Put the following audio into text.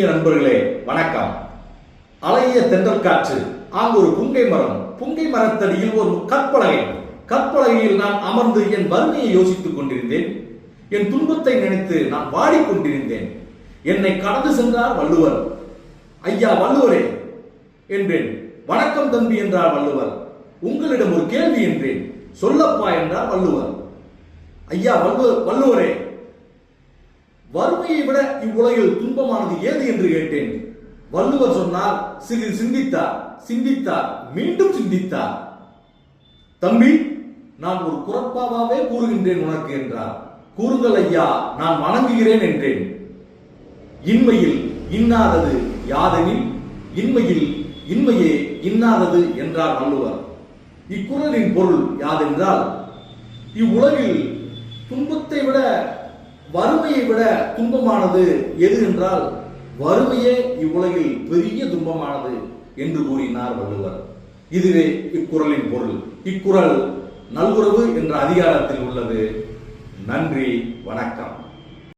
இனிய நண்பர்களே வணக்கம். அழகிய தென்றல் காற்று அங்கு ஒரு புங்கை மரம். புங்கை மரத்தடியில் ஒரு கற்பலகை. கற்பலகையில் நான் அமர்ந்து என் வறுமையை யோசித்துக் கொண்டிருந்தேன். என் துன்பத்தை நினைத்து நான் வாடிக்கொண்டிருந்தேன் என்னை கடந்து சென்றார் வள்ளுவர். ஐயா வள்ளுவரே என்றேன் வணக்கம் தம்பி என்றார் வள்ளுவர். உங்களிடம் ஒரு கேள்வி என்றேன். சொல்லப்பா என்றார் வள்ளுவர். ஐயா வள்ளுவர் வள்ளுவரே வறுமையை விட இவ்வுலகில் துன்பமானது ஏது என்று கேட்டேன். வள்ளுவர் சொன்னார் சிறிது சிந்தித்தார் சிந்தித்தார் மீண்டும் சிந்தித்தார். தம்பி நான் ஒரு குறப்பாகவே கூறுகின்றேன் உனக்கு என்றார். கூறுதல் ஐயா நான் வணங்குகிறேன் என்றேன். இன்மையில் இன்னாதது யாதெனில் இன்மையில் இன்மையே இன்னாதது என்றார் வள்ளுவர். இக்குறளின் பொருள் யாதென்றால் இவ்வுலகில் துன்பத்தை விட வறுமையை விட துன்பமானது எது என்றால் வறுமையே இவ்வுலகில் பெரிய துன்பமானது என்று கூறினார் வள்ளுவர். இதுவே இக்குறளின் பொருள். இக்குறள் நல்குறவு என்ற அதிகாரத்தில் உள்ளது. நன்றி வணக்கம்.